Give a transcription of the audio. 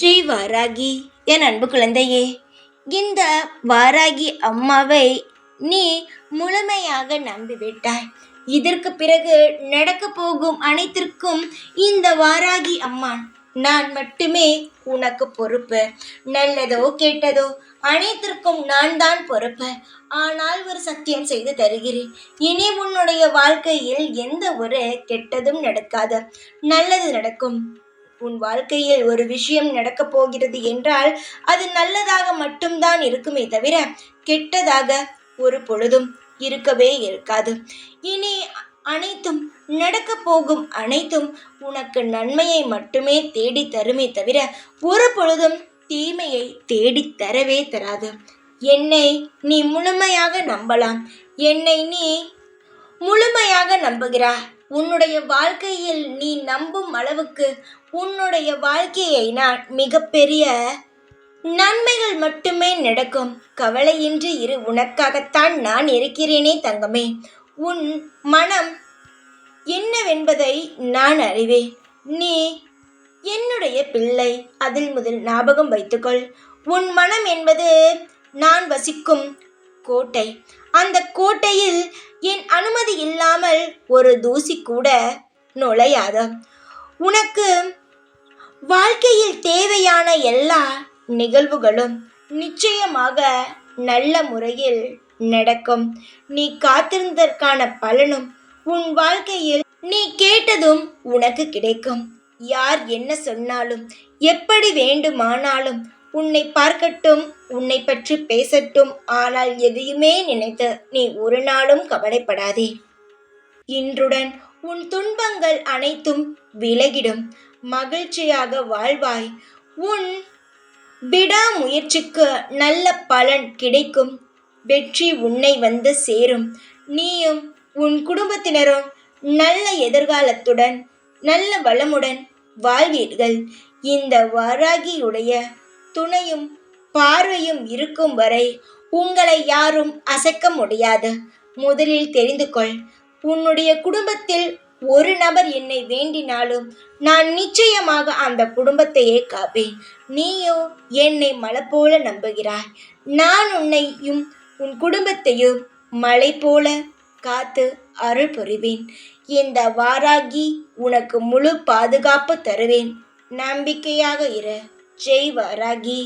ஸ்ரீ வாராகி என் அன்பு குழந்தையே இந்த வாராகி அம்மாவை நீ முழுமையாக நம்பிவிட்டாய். இதற்கு பிறகு நடக்கப் போகும் அனைத்திற்கும் இந்த வாராகி அம்மான் நான் மட்டுமே உனக்கு பொறுப்பு. நல்லதோ கெட்டதோ அனைத்திற்கும் நான் தான் பொறுப்பு. ஆனால் ஒரு சத்தியம் செய்து தருகிறேன். இனி உன்னுடைய வாழ்க்கையில் எந்த ஒரு கெட்டதும் நடக்காது. நல்லது நடக்கும். உன் வாழ்க்கையில் ஒரு விஷயம் நடக்கப் போகிறது என்றால் அது நல்லதாக மட்டும்தான் இருக்குமே தவிர கெட்டதாக ஒரு பொழுதும் இருக்கவே இருக்காது. இனி அனைத்தும் நடக்கப் போகும் அனைத்தும் உனக்கு நன்மையை மட்டுமே தேடி தருமே தவிர ஒரு பொழுதும் தீமையை தேடித் தரவே தராது. என்னை நீ முழுமையாக நம்பலாம். என்னை நீ முழுமையாக நம்புகிறாய். உன்னுடைய வாழ்க்கையில் நீ நம்பும் அளவுக்கு உன்னுடைய வாழ்க்கையை நான் மிகப்பெரிய நன்மைகள் மட்டுமே நடக்கும். கவலையின்றி இரு உனக்காகத்தான் நான் இருக்கிறேனே தங்கமே. உன் மனம் என்னவென்பதை நான் அறிவேன். நீ என்னுடைய பிள்ளை அதில் முதல் ஞாபகம் வைத்துக்கொள். உன் மனம் என்பது நான் வசிக்கும் கோட்டை. அந்த கோட்டையில் என் அனுமதி இல்லாமல் ஒரு தூசி கூட நுழையாத. உனக்கு வாழ்க்கையில் தேவையான எல்லா நிகழ்வுகளும் நிச்சயமாக நல்ல முறையில் நடக்கும். நீ காத்திருந்ததற்கான பலனும் உன் வாழ்க்கையில் நீ கேட்டதும் உனக்கு கிடைக்கும். யார் என்ன சொன்னாலும் எப்படி வேண்டுமானாலும் உன்னை பார்க்கட்டும் உன்னை பற்றி பேசட்டும் ஆனால் எதையுமே நினைத்து நீ ஒரு நாளும் கவலைப்படாதே. இன்றுடன் உன் துன்பங்கள் அனைத்தும் விலகிடும். மகிழ்ச்சியாக வாழ்வாய். உன் விடாமுயற்சிக்கு நல்ல பலன் கிடைக்கும். வெற்றி உன்னை வந்து சேரும். நீயும் உன் குடும்பத்தினரும் நல்ல எதிர்காலத்துடன் நல்ல வளமுடன் வாழ்வீர்கள். இந்த வாராகியுடைய துணையும் பார்வையும் இருக்கும் வரை உங்களை யாரும் அசைக்க முடியாது. முதலில் தெரிந்து கொள். உன்னுடைய குடும்பத்தில் ஒரு நபர் என்னை வேண்டினாலும் நான் நிச்சயமாக அந்த குடும்பத்தையே காப்பேன். நீயோ என்னை மலை போல நம்புகிறாய். நான் உன்னையும் உன் குடும்பத்தையும் மலை போல காத்து அருள் புரிவேன். இந்த வாராகி உனக்கு முழு பாதுகாப்பு தருவேன். நம்பிக்கையாக இரு. ஜெய் வாராகி